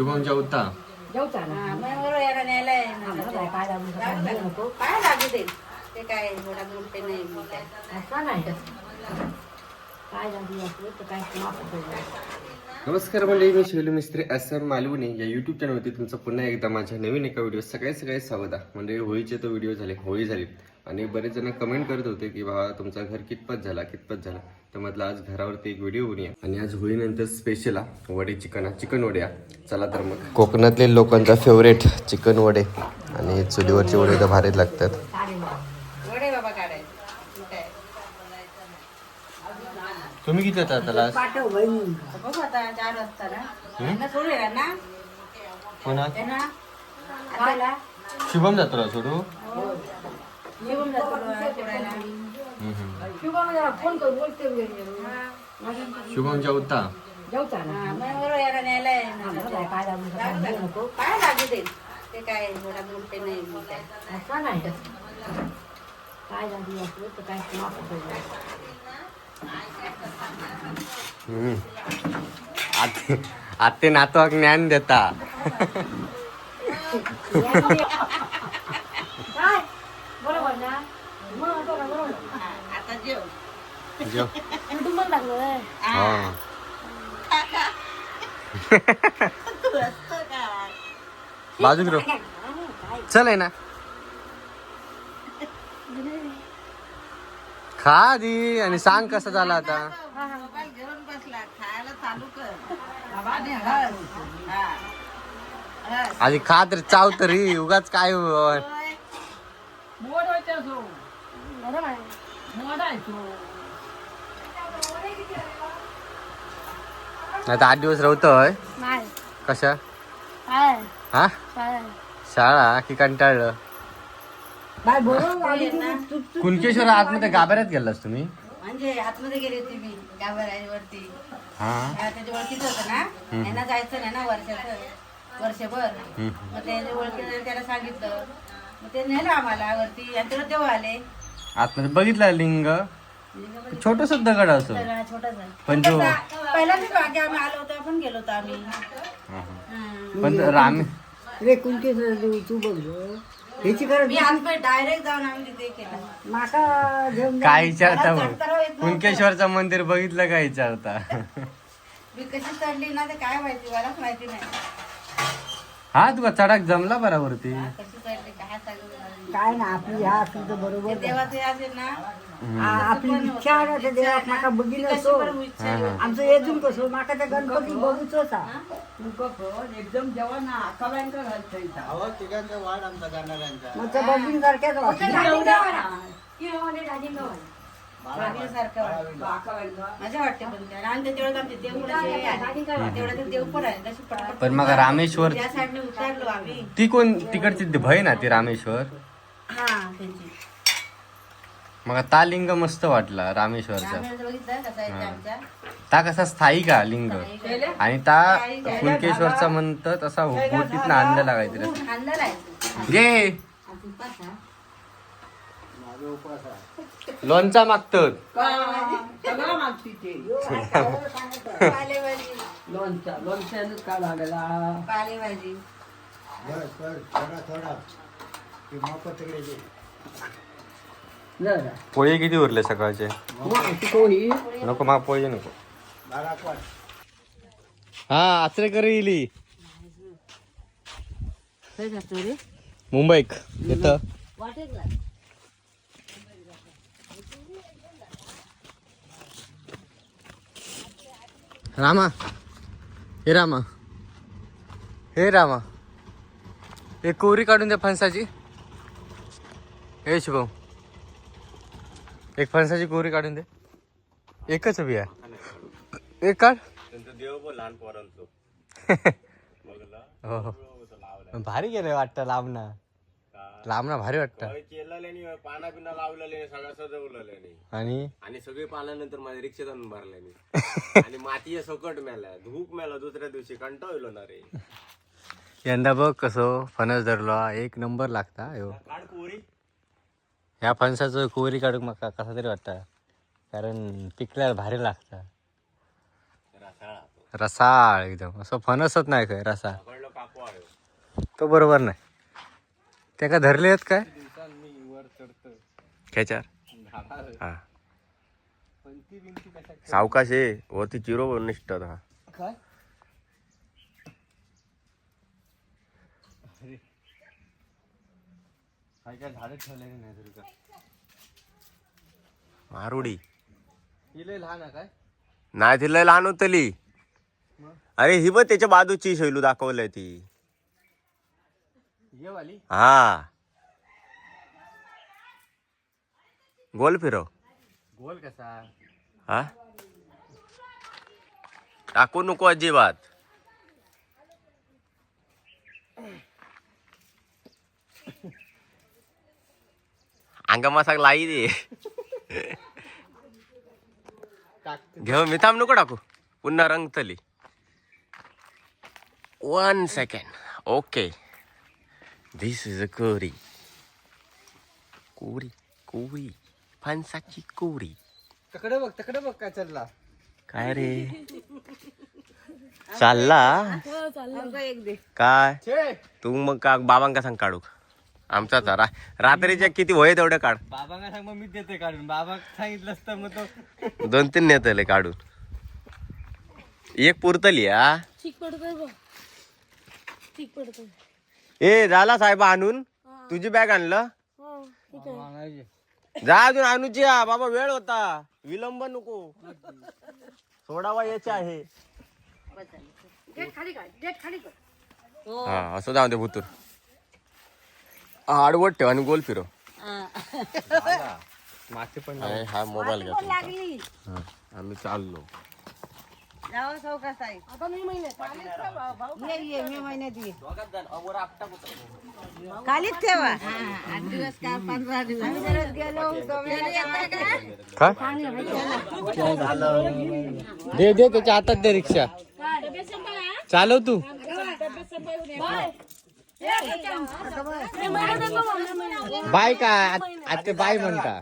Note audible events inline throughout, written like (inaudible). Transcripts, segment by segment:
शुभम जेवता जेवता ना हा, मग बरोबर याला न्यायला आहे ना. आम्हाला काय पाय लागून जाऊ काय दे. घेऊ नको काय लागू दे ते काय एवढा मोठे नाही मी काय. असं नाही काय लागली असलं तर काय माफ होतं. नमस्कार मंडळी मी शैलू मिस्त्री एस एम मालवणी या युट्यूब चॅनलवरती तुमचं पुन्हा एकदा माझ्या नवीन एका व्हिडिओ सगळे सगळे स्वागत आहे म्हणजे होळीचे तो व्हिडिओ झाले होळी झाली आणि बरेच जण कमेंट करत होते की बाबा तुमचा घर कितपत झाला? कितपत झाला? तर म्हटलं आज घरावरती एक व्हिडिओ बनूया आणि आज होळीनंतर स्पेशल आ वडे चिकन हा चिकन वडे हा. चला तर मग. कोकणातले लोकांचा फेवरेट चिकन वडे. आणि चुलीवरचे वडे तर भारीच लागतात. वडे बाबा काढायचे मग काय. तुम्ही किती होता त्याला कोणा? हे शुभम जातो सोडू? जरा फोन करून बोलते. शुभम जेवता? जेवता ना. हा, बरोबर याला न्यायला आहे काय नको. काय लागू दे? ते काय एवढा नाही मी काय. असं नाही. काय लागली असलं तर काय माफ होतं. आते आते नातवाक ज्ञान देता. (laughs) काय? बरोबर ना? मग बरोबर बरोबर. हा, आता जेव. जेव. कुटुंब लागलं हा. (laughs) तू असतं काय बाजूक रो चल आहे ना. खा आधी आणि सांग कसं झालं आता. मोबाईल घेऊन बसला. खायला चालू कर. बाबाने हस हा. हस आधी खा तरी चाव तरी. उगाच काय नाही तर आठ दिवस राहतोय नाही. कशा? काय? हा? शाळा की कंटाळलं? कुणकेश्वर आतमध्ये गाभाऱ्यात गेलास तुम्ही? म्हणजे आतमध्ये गेली होती मी गाभाऱ्यावरती. त्याच्या ओळखीचं होतं ना? यांना जायचं नाही ना वर्षाचं? वर्षभर. मग त्याच्या ओळखीचं त्याला सांगितलं. मग ते नेलं आम्हाला वरती तेव्हा आले. आतमध्ये बघितलं लिंग छोटस दगड असं सगळा छोटाच आहे. पण जो पहिल्यांदाच मागे आम्ही आलो होतो आपण गेलो होतो आम्ही. पण राम रे तू बघ गं. ह्याची गरज मी आतमध्ये डायरेक्ट जाऊन आम्ही तिथे केलं माका घेऊन जा. काय विचारता. कुणकेश्वरचं मंदिर बघितलं काय विचारता मी कशी चढली ना ते काय माहिती मलाच माहिती नाही हा तुका चढाक जमला बरावरती कशी चढली काय सांगू काय ना आपली ह्या असली तर बरोबर. देवाचे असेल ना आ- आपली इच्छा आहे ना देवात माका बघितलं असो. आमचं येजून कसं माका त्या गणपती बघूच होता. मग त्या बघीन सारख्याच सारखं वाटतं. मजा वाटते पण त्या. आणि आमचे देव पण असे आहे. तेवढं ते देव पण आहे तशी पटापट पण मग रामेश्वर त्या साईडने उतरलो आम्ही. ती कोण तिकडची भय ना ती रामेश्वर? हा त्यांची. मग ता लिंग मस्त वाटला रामेश्वरचा. आम्ही असं बघितलं कसा आहे ते आमच्या ता कसा स्थायी का लिंग. आणि ता कुणकेश्वरचा म्हणतं तसा बोटीत आणलं लागायचं खूप खांदा आहे गे लोणचा मागतात. पालेभाजी. लोणचा लोणच्यानंच काय लागला पालेभाजी. जरा पोळी किती उरले सकाळचे? नको मा पोळी नको. हा आचरेकर येईली मुंबईक येतं रामा हे रामा. हे रामा. एक कोरी काढून द्या फणसाची. हे शुभम. एक फणसाची कोरी काढून दे. एकच बिया एक काढ. हो हो. भारी गेले वाटतं लांबना लांबना भारी वाटतं. पाना पिना लावलेले सगळं सजवलेले आणि? आणि सगळे पाल्यानंतर माझ्या रिक्षेत आणून भरले (laughs) आणि माती सकट मेला धूप मेला दुसऱ्या दिवशी कंटाळलो ना रे. यंदा बघ कसं फणस धरलो. एक नंबर लागता. काढ पोरी ह्या फणसाचं कोरी काढूक मका कसा तरी वाटतं? कारण पिकल्यावर भारी लागतं. रसाळ एकदम. असं फणसच नाही काय रसाळ. तो बरोबर नाही. ते का धरले आहेत काय? खेचार हा. सावकाश आहे. वरती चिरो निष्ठ हा काय? काय काय झाडं ठेवले नाही तरी का? मारुडी. इले लहान आहे काय? नाही तिला लहान होतली. अरे ही बघ त्याच्या बाजूची शैलू दाखवलंय ती. ये वाली? हा. गोल फिरव. गोल कसा? हा? टाकू नको अजिबात. अंगा मसाक लाई दे. घेऊ मी थांब नको टाकू. पुन्हा रंगतली. One second okay this is a कोरी कोरी कोरी फणसाची कोरी तकडे बघ तकडे बघ काय चालला. काय रे? चालला? एक दे. काय? तू मग का बाबांका सांग काढू. आमचाच रा रात्रीच्या किती होय तेवढं काढ. बाबांना सांग मग मी देते काढून. बाबा सांगितलं असतं मग तो. दोन तीन नेतले काढून. एक पुरतली हा? ठीक पडतोय बघ. ठीक पडतोय. ए झाला साहेब आणून? तुझी बॅग आणलं? हो ठीक आहे. जा अजून आणूची हा. बाबा वेळ होता. विलंब नको. सोडावा याचे आहे. हा असं जाऊ दे भुतूर. आडवट ठेव आणि गोल फिरव. मासे पण अरे, हा मोबाईल घ्या तुमचा. लागली. हा, आम्ही चाललो. जावं चौकास आहे. आता मी महिन्यात. ये ये मे महिन्यात ये. खालीच ठेवा. आठ दिवस का पंधरा दिवस? गेलो होतो दे दे त्याच्या हातात दे रिक्षा. चालव तू. बाय काय आता ते बाय म्हणता.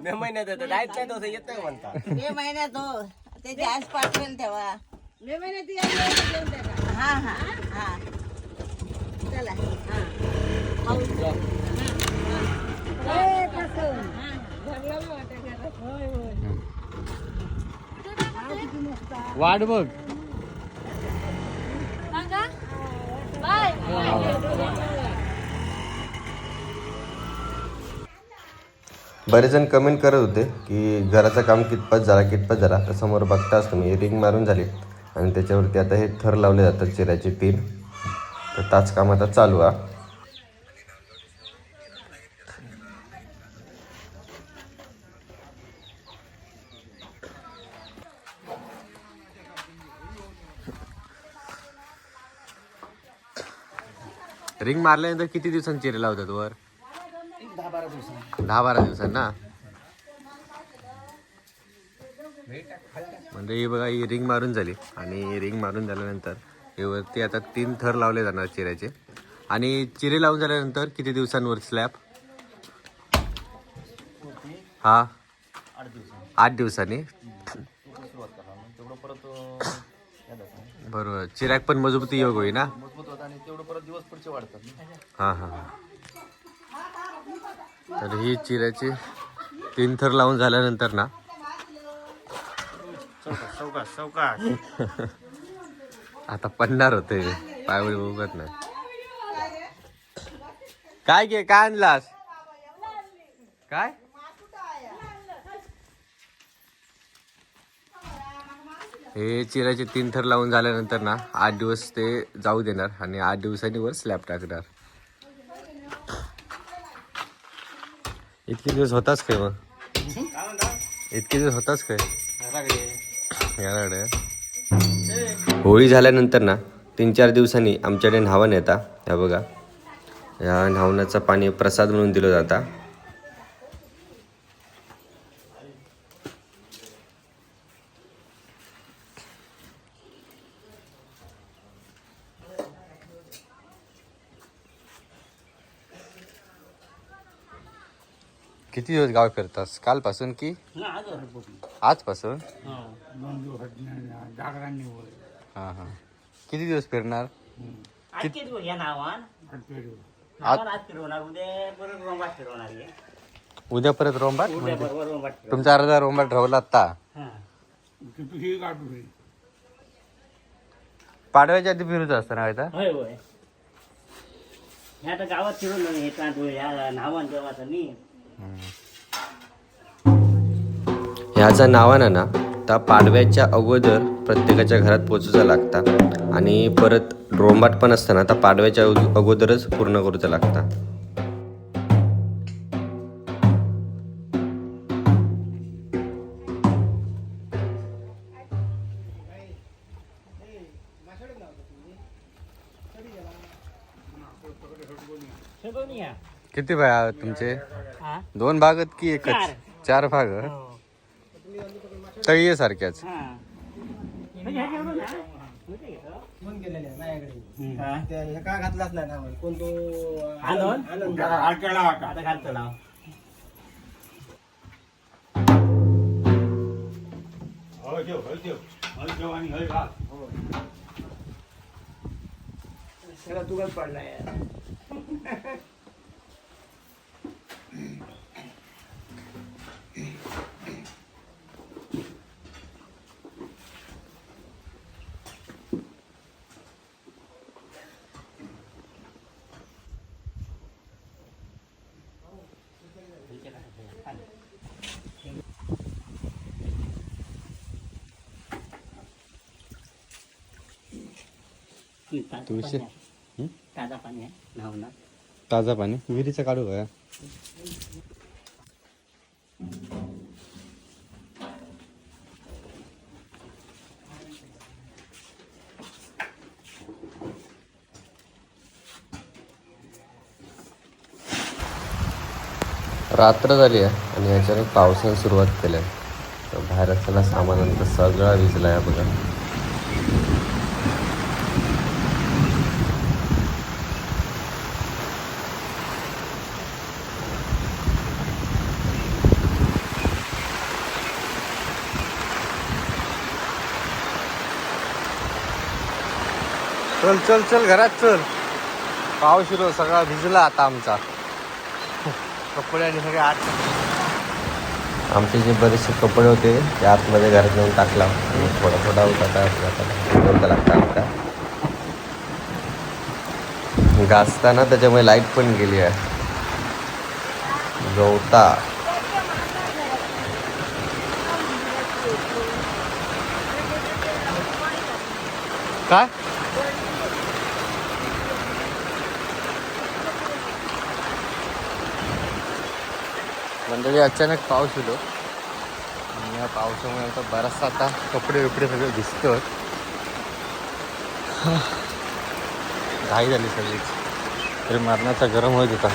मे महिन्यात येतं. डायरेक्ट काय तसं येत नाही म्हणता. मे महिन्यात हो. त्याची आज पाठवेल ठेवा. मे महिन्यात हा हा हा. चला. हा वाट बघ. बरेच जण कमेंट करत होते की घराचं काम कितपत झाला कितपत झाला? तर समोर बघताच तुम्ही रिंग मारून झाली. आणि त्याच्यावरती आता हे थर लावले जातात चिऱ्याचे तीन. तर ताच काम आता चालू आहे. रिंग मारल्यानंतर किती दिवसांनी चिरे लावतात वर? दहा बारा दिवसांनी? ना म्हणजे ही बघा ही रिंग मारून झाली. आणि रिंग मारून झाल्यानंतर हे वरती आता तीन थर लावले जाणार चिऱ्याचे. आणि चिरे लावून झाल्यानंतर किती दिवसांवर स्लॅब हा? आठ दिवसांनी. बरोबर. चिराक पण मजबूती योग होई ना हा हा हा. तर ही चिऱ्याची तीन थर लावून झाल्यानंतर ना. आता पडणार होते. पायवडी उगत नाही. काय घे काय आणलास? काय? हे चिराचे तीन थर लावून झाल्यानंतर ना आठ दिवस ते जाऊ देणार आणि आठ दिवसांनी वर स्लॅब टाकणार. इतके दिवस होताच काय मग? इतके दिवस होताच काय? याराकडे होळी झाल्यानंतर ना तीन चार दिवसांनी आमच्याकडे न्हावण येता. ह्या बघा. ह्या न्हावणाचं पाणी प्रसाद म्हणून दिलं जाता. किती दिवस गाव फिरतास? कालपासून की? आजपासून. हा. हा किती दिवस फिरणार? उद्या बरोबर रोंबाट फिरवणार आहे. उद्या परत रोंबाट? फिरवणार. तुमचा अर्धा रोंबाट ठेवला आता हा. पाडव्याच्या आधी फिरूच असतं ना आता? गावात हे ह्या नावान देवाचं मी ह्याचा नावानं ना त्या पाडव्याच्या अगोदर प्रत्येकाच्या घरात पोचूचा लागता. आणि परत रोंबाट पण असताना त्या पाडव्याच्या अगोदरच पूर्ण करूचा लागता. किती भाग तुमचे? दोन भाग आहेत की एकच चार. चार भाग हो. तळी सारख्याच म्हणजे घेतो. हा. तुळशी? ताजं पाणी आहे. ताजा पाणी विहिरीचं काढू का? रात्र झाली आहे आणि याच्याने पावसाने सुरुवात केली आहे. तर बाहेर असलेला सामानांतर सगळा विजला आहे बघा. चल चल घरात चल. पाऊस शिरो सगळा भिजला आता आमचा. कपडे आणि सगळे आठ आमचे जे बरेचसे कपडे होते ते आतमध्ये घरात नेऊन टाकला. थोडा थोडा होता आता लागता आमचा. घासताना त्याच्यामुळे लाइट पण गेली आहे. गवता. काय? मंडळी अचानक पाऊस येतो आणि या पावसामुळे आता बराचसा आता कपडे बिपडे सगळे दिसतो घाई झाली सगळीच तरी मरणाचा गरम होत होता.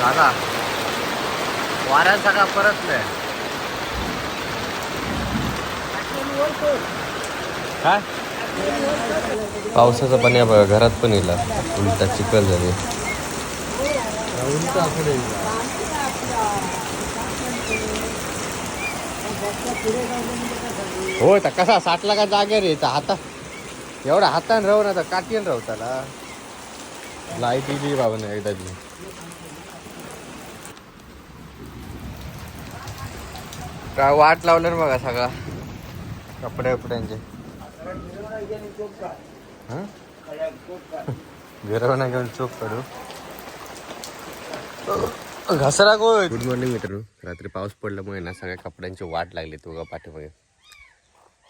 झाला वाऱ्या सगळा परत नाही काय? पावसाचं पाणी बघा घरात पण येला उलटा चिखल झाली. हो तर कसा साठला का जागे रे तर हाता एवढा हातान राहू ना तर काटीन राहू त्याला. लाइट इली बाबा नाही एकदा काय वाट लावलं ना बघा सगळा. कपडे कपड्यांचे घरवणा घेऊन चोप काढू घसरा गोय गुड मॉर्निंग मित्रांनो. रात्री पाऊस पडल्यामुळे ना सगळ्या कपड्यांची वाट लागली तुगा पाठीमागे.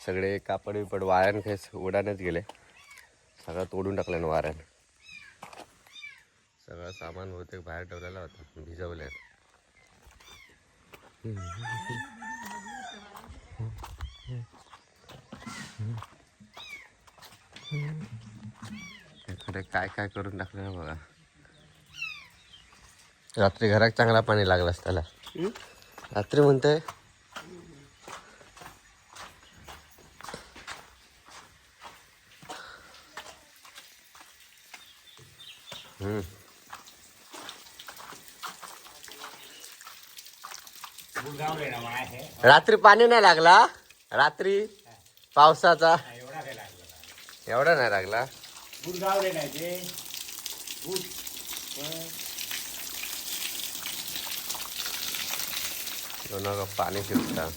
सगळे कापड बिपड वाऱ्यान खेस उडानच गेले. सगळं तोडून टाकलं ना वाऱ्यानं सगळं सामान बहुतेक बाहेर ठेवलेला होता. भिजवले काय काय करून टाकलं ना बघा. रात्री घरात चांगला पाणी लागलास त्याला रात्री म्हणते गुडगावले ना मला आहे रात्री पाणी नाही लागला रात्री पावसाचा. एवढा लागला नाही लागला. गुडगावले नाही ते. गुड. दोन पाणी शिकता